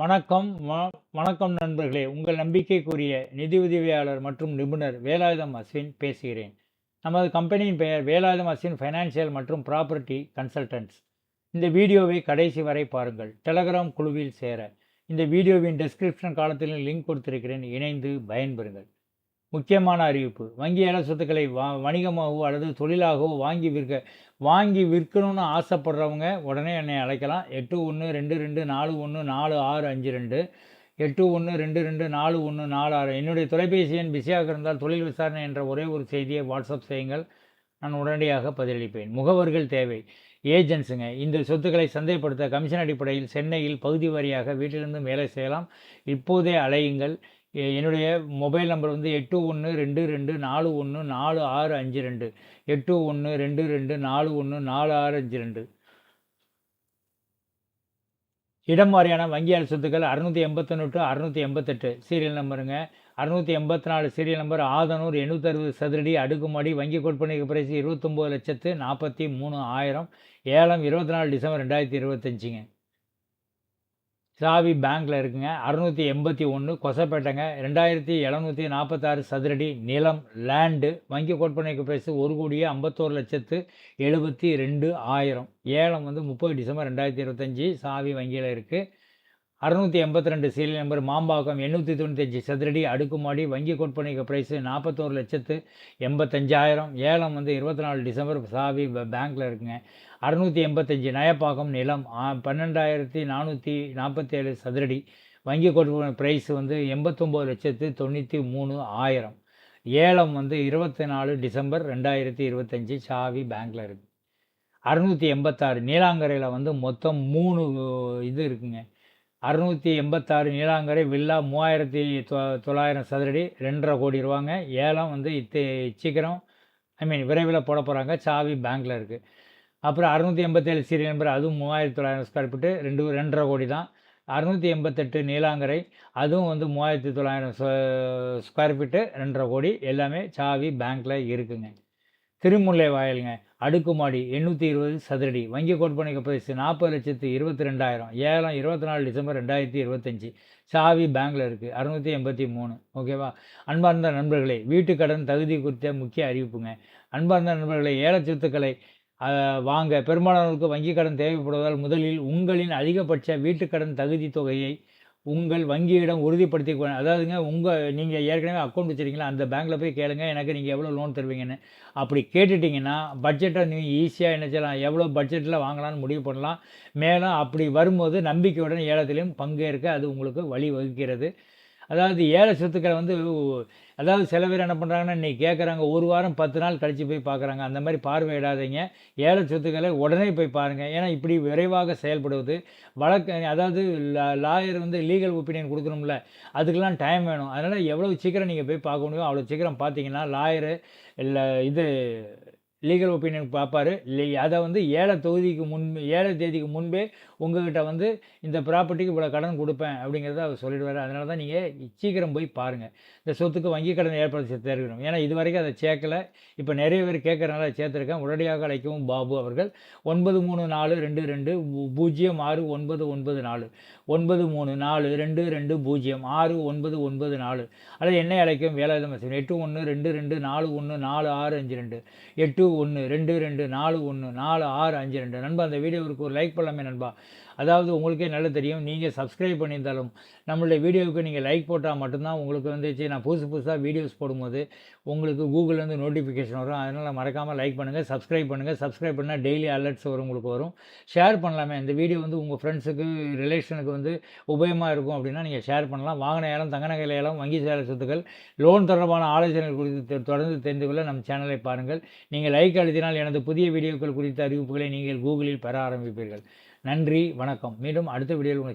வணக்கம் வணக்கம் நண்பர்களே. உங்கள் நம்பிக்கைக்குரிய நிதி உதவியாளர் மற்றும் நிபுணர் வேலாயுதம் அஸ்வின் பேசுகிறேன். நமது கம்பெனியின் பெயர் வேலாயுதம் அஸ்வின் ஃபைனான்சியல் மற்றும் ப்ராப்பர்ட்டி கன்சல்டன்ட்ஸ் இந்த வீடியோவை கடைசி வரை பாருங்கள். டெலகிராம் குழுவில் சேர. இந்த வீடியோவின் டெஸ்கிரிப்ஷன் காலத்தில் லிங்க் கொடுத்திருக்கிறேன். இணைந்து பயன்பெறுங்கள். முக்கியமான அறிவிப்பு. வங்கி ஏல சொத்துக்களை வா வணிகமாகவோ அல்லது தொழிலாகவோ வாங்கி விற்க வாங்கி விற்கணும்னு ஆசைப்படுறவங்க உடனே என்னை அழைக்கலாம். எட்டு ஒன்று ரெண்டு ரெண்டு நாலு ஒன்று நாலு ஆறு அஞ்சு ரெண்டு. எட்டு ஒன்று ரெண்டு ரெண்டு நாலு ஒன்று நாலு ஆறு. என்னுடைய தொலைபேசி எண் பிஸியாக இருந்தால் தொழில் விசாரணை என்ற ஒரே ஒரு செய்தியை வாட்ஸ்அப் செய்யுங்கள். நான் உடனடியாக பதிலளிப்பேன். முகவர்கள் தேவை. ஏஜென்ட்ஸுங்க. இந்த சொத்துக்களை சந்தைப்படுத்த கமிஷன் அடிப்படையில் சென்னையில் பகுதி வாரியாக வீட்டிலிருந்து வேலை செய்யலாம். இப்போதே அலையுங்கள். என்னுடைய மொபைல் நம்பர் வந்து எட்டு ஒன்று ரெண்டு ரெண்டு நாலு ஒன்று நாலு ஆறு அஞ்சு ரெண்டு. எட்டு ஒன்று ரெண்டு ரெண்டு நாலு ஒன்று நாலு ஆறு அஞ்சு ரெண்டு. இடம் வாரியான வங்கியாளர் சொத்துக்கள் அறுநூற்றி எண்பத்தொன்று டு அறுநூற்றி எண்பத்தெட்டு. சீரியல் நம்பருங்க அறுநூற்றி எண்பத்தி நாலு சீரியல் நம்பர் ஆதனூர் எண்ணூற்றறுபது சதுரடி அடுக்குமாடி வங்கி கொடுப்பனைக்கு பிரைஸ் இருபத்தொம்போது லட்சத்து நாற்பத்தி மூணு ஆயிரம். ஏழம் இருபத்தி நாலு டிசம்பர் ரெண்டாயிரத்தி இருபத்தஞ்சிங்க. சாவி பேங்க்கில் இருக்குங்க. அறுநூற்றி எண்பத்தி ஒன்று கொசப்பேட்டைங்க. ரெண்டாயிரத்தி எழுநூற்றி நாற்பத்தாறு சதுரடி நிலம் லேண்டு. வங்கி கொடுப்பனைக்கு பிரைஸ் ஒரு கோடியே ஐம்பத்தோரு லட்சத்து எழுபத்தி ரெண்டு ஆயிரம். ஏலம் வந்து முப்பது டிசம்பர் ரெண்டாயிரத்தி இருபத்தஞ்சி சாவி வங்கியில் இருக்குது அறுநூற்றி எண்பத்தி ரெண்டு சீரியல் நம்பர் மாம்பாக்கம் எண்ணூற்றி தொண்ணூத்தஞ்சு சதுரடி அடுக்குமாடி வங்கி கொடுப்பனைக்கு ப்ரைஸு நாற்பத்தோரு லட்சத்து எண்பத்தஞ்சாயிரம். ஏலம் வந்து இருபத்தி நாலு டிசம்பர் சாவி பேங்க்கில் இருக்குங்க. அறுநூற்றி எண்பத்தஞ்சு நயப்பாக்கம் நிலம் பன்னெண்டாயிரத்தி நானூற்றி நாற்பத்தேழு சதுரடி. வங்கி கொடுப்பனை ப்ரைஸ் வந்து எண்பத்தொம்போது லட்சத்து தொண்ணூற்றி மூணு ஆயிரம். ஏலம் வந்து இருபத்தி நாலு டிசம்பர் ரெண்டாயிரத்தி இருபத்தஞ்சி சாவி பேங்க்கில் இருக்குது அறுநூற்றி எண்பத்தாறு நீலாங்கரையில் வந்து மொத்தம் மூணு இது இருக்குங்க. அறுநூற்றி எண்பத்தாறு நீலாங்கரை வில்லா மூவாயிரத்தி தொ தொள்ளாயிரம் சதுரடி ரெண்டரை கோடி ரூபாங்க. ஏலம் வந்து இத்து சீக்கிரம் ஐ மீன் விரைவில் போட போகிறாங்க சாவி பேங்க்கில் இருக்குது அப்புறம் அறுநூற்றி எண்பத்தேழு சீரியல் நம்பர் அதுவும் மூவாயிரத்தி தொள்ளாயிரம் ஸ்கொயர் ஃபீட்டு ரெண்டு ரெண்டரை கோடி தான். அறுநூற்றி எண்பத்தெட்டு நீலாங்கரை அதுவும் வந்து மூவாயிரத்தி தொள்ளாயிரம் ஸ்கொயர் ஃபீட்டு ரெண்டரை கோடி. எல்லாமே சாவி பேங்க்கில் இருக்குங்க. திருமுல்லை வாயிலுங்க. அடுக்குமாடி எண்ணூற்றி இருபது சதுரடி. வங்கி கோட்பனைக்கு பிரைஸ் நாற்பது லட்சத்து இருபத்தி ரெண்டாயிரம். ஏழம் இருபத்தி நாலு டிசம்பர் ரெண்டாயிரத்தி இருபத்தஞ்சி. சாவி பேங்கில் இருக்குது அறுநூற்றி எண்பத்தி மூணு. ஓகேவா? அன்பார்ந்த நண்பர்களே வீட்டு கடன் தகுதி குறித்த முக்கிய அறிவிப்புங்க. அன்பார்ந்த நண்பர்களே ஏல சொத்துக்களை வாங்க. பெரும்பாலானோருக்கு வங்கி கடன் தேவைப்படுவதால் முதலில் உங்களின் அதிகபட்ச வீட்டு கடன் தகுதி தொகையை உங்கள் வங்கியிடம் உறுதிப்படுத்தி அதாவதுங்க உங்கள் நீங்கள் ஏற்கனவே அக்கௌண்ட் வச்சுருக்கீங்களா அந்த பேங்க்கில் போய் கேளுங்க எனக்கு நீங்கள் எவ்வளோ லோன் தருவீங்கன்னு. அப்படி கேட்டுட்டிங்கன்னா பட்ஜெட்டை நீங்கள் ஈஸியாக என்ன செய்யலாம் எவ்வளோ பட்ஜெட்டில் வாங்கலாம்னு முடிவு பண்ணலாம். மேலும் அப்படி வரும்போது நம்பிக்கையுடன் ஏலத்திலையும் பங்கேற்க அது உங்களுக்கு வழி வகுக்கிறது அதாவது ஏழை சொத்துக்களை வந்து அதாவது சில பேர் என்ன பண்ணுறாங்கன்னா இன்றைக்கி கேட்குறாங்க ஒரு வாரம் பத்து நாள் கழித்து போய் பார்க்குறாங்க அந்த மாதிரி பார்வையிடாதீங்க ஏழை சொத்துக்களை உடனே போய் பாருங்கள் ஏன்னா இப்படி விரைவாக செயல்படுவது வழக்கு அதாவது லாயர் வந்து லீகல் ஒப்பீனியன் கொடுக்கணும்ல. அதுக்கெலாம் டைம் வேணும். அதனால் எவ்வளோ சீக்கிரம் நீங்கள் போய் பார்க்க முடியும் அவ்வளோ சீக்கிரம் பார்த்தீங்கன்னா லாயரு இல்லை இது லீகல் ஒப்பீனியன் பார்ப்பாரு அதை வந்து ஏழை தொகுதிக்கு முன் ஏழை தேதிக்கு முன்பே உங்கள்கிட்ட வந்து இந்த ப்ராப்பர்ட்டிக்கு இவ்வளோ கடன் கொடுப்பேன் அப்படிங்கிறத அவர் சொல்லிடுவார். அதனால தான் நீங்கள் சீக்கிரம் போய் பாருங்கள் இந்த சொத்துக்கு வங்கி கடன் ஏற்படுத்தி தேர்க்கணும் ஏன்னா இது வரைக்கும் அதை சேர்க்கல. இப்போ நிறைய பேர் கேட்குறனால சேர்த்துருக்கேன். உடனடியாக அழைக்கவும் பாபு அவர்கள். ஒன்பது மூணு நாலு ரெண்டு ரெண்டு பூஜ்ஜியம் ஆறு ஒன்பது ஒன்பது நாலு. ஒன்பது மூணு நாலு ரெண்டு ரெண்டு பூஜ்ஜியம் ஆறு ஒன்பது ஒன்பது நாலு. அல்லது என்னை அழைக்கும் வேலாயுதம் மெசேஜ் எட்டு ஒன்று ரெண்டு ரெண்டு நாலு ஒன்று நாலு ஆறு அஞ்சு ரெண்டு. எட்டு ஒன்று ரெண்டு ரெண்டு நாலு ஒன்று நாலு ஆறு அஞ்சு ரெண்டு. நண்பா அந்த வீடியோவுக்கு ஒரு லைக் பண்ணலாமே நண்பா. அதாவது உங்களுக்கே நல்லா தெரியும். நீங்கள் சப்ஸ்கிரைப் பண்ணியிருந்தாலும் நம்மளுடைய வீடியோவுக்கு நீங்கள் லைக் போட்டால் மட்டும்தான் உங்களுக்கு வந்துச்சு நான் புதுசு புதுசாக வீடியோஸ் போடும்போது உங்களுக்கு கூகுள்லேருந்து நோட்டிஃபிகேஷன் வரும். அதனால் மறக்காமல் லைக் பண்ணுங்கள் சப்ஸ்கிரைப் பண்ணுங்கள் சப்ஸ்கிரைப் பண்ணால் டெய்லி அலர்ட்ஸ் வரும் உங்களுக்கு வரும். ஷேர் பண்ணலாமே. இந்த வீடியோ வந்து உங்கள் ஃப்ரெண்ட்ஸுக்கு ரிலேஷனுக்கு வந்து உபயோகமாக இருக்கும் அப்படின்னா நீங்கள் ஷேர் பண்ணலாம். வாங்கின ஏலம் தங்க நகை ஏலம் வங்கி சேர சொத்துக்கள் லோன் தொடர்பான ஆலோசனைகள் குறித்து தொடர்ந்து தெரிந்து கொள்ள நம் சேனலை பாருங்கள். நீங்கள் லைக் அழுத்தினால் எனது புதிய வீடியோக்கள் குறித்த அறிவிப்புகளை நீங்கள் கூகுளில் பெற ஆரம்பிப்பீர்கள். நன்றி வணக்கம். மீண்டும் அடுத்த வீடியோவில் உங்களை